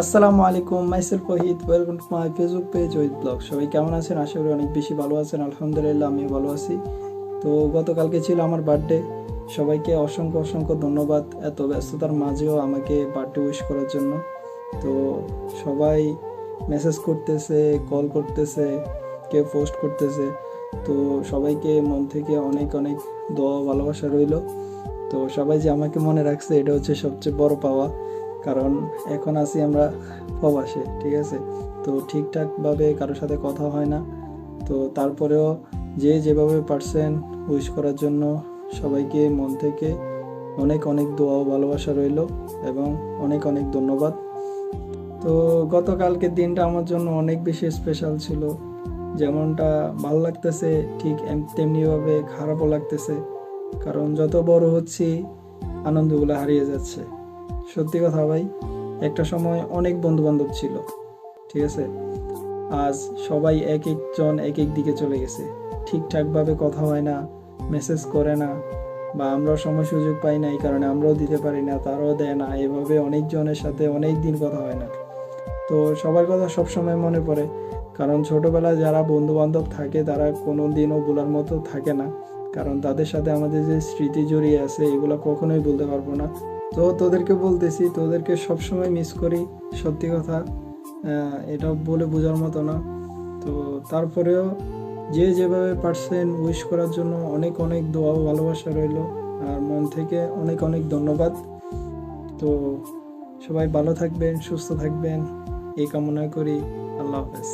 আসসালামু আলাইকুম myself Ohid welcome to my Facebook page Ohid blog সবাই কেমন আছেন? আশা করি অনেক বেশি ভালো আছেন। আলহামদুলিল্লাহ, আমিও ভালো আছি। তো গতকালকে ছিল আমার বার্থডে সবাইকে অসংখ্য অসংখ্য ধন্যবাদ এত ব্যস্ততার মাঝেও আমাকে বার্থডে উইশ করার জন্য। তো সবাই মেসেজ করতেছে কল করতেছে, কেউ পোস্ট করতেছে। তো সবাইকে মন থেকে অনেক অনেক দোয়া ভালোবাসা রইল। তো সবাই যে আমাকে মনে রাখছে, এটা হচ্ছে সবচেয়ে বড় পাওয়া। কারণ এখন আছি আমরা প্রবাসে, ঠিক আছে? তো ঠিকঠাকভাবে কারোর সাথে কথা হয় না। তো তারপরেও যে যেভাবে পারছেন উইশ করার জন্য সবাইকে মন থেকে অনেক অনেক দোয়া ও ভালোবাসা রইল এবং অনেক অনেক ধন্যবাদ। তো গতকালকের দিনটা আমার জন্য অনেক বেশি স্পেশাল ছিল। যেমনটা ভালো লাগতেছে, ঠিক তেমনিভাবে খারাপও লাগতেছে। কারণ যত বড় হচ্ছি, আনন্দগুলো হারিয়ে যাচ্ছে। সত্যি কথা ভাই, একটা সময় অনেক বন্ধু বান্ধব ছিল, ঠিক আছে? আজ সবাই এক একজন এক এক দিকে চলে গেছে। ঠিকঠাকভাবে কথা হয় না মেসেজ করে না, বা আমরাও সময় সুযোগ পাই না, এই কারণে আমরাও দিতে পারি না, তারাও দেয় না, এভাবে অনেকজনের সাথে অনেক দিন কথা হয় না। তো সবার কথা সব সময় মনে পড়ে, কারণ ছোটবেলায় যারা বন্ধু বান্ধব থাকে, তারা কোনো দিনও বলার মতো থাকে না। কারণ তাদের সাথে আমাদের যে স্মৃতি জড়িয়ে আছে, এগুলো কখনোই বলতে পারব না। তো তোদেরকে বলতেছি, তোদেরকে সবসময় মিস করি, সত্যি কথা এটা বলে বোঝার মতো না। তো তারপরেও যে যেভাবে পারছেন উইশ করার জন্য অনেক অনেক দোয়া ভালোবাসা রইল, আর মন থেকে অনেক অনেক ধন্যবাদ। তো সবাই ভালো থাকবেন, সুস্থ থাকবেন, এই কামনা করি। আল্লাহ হাফেজ।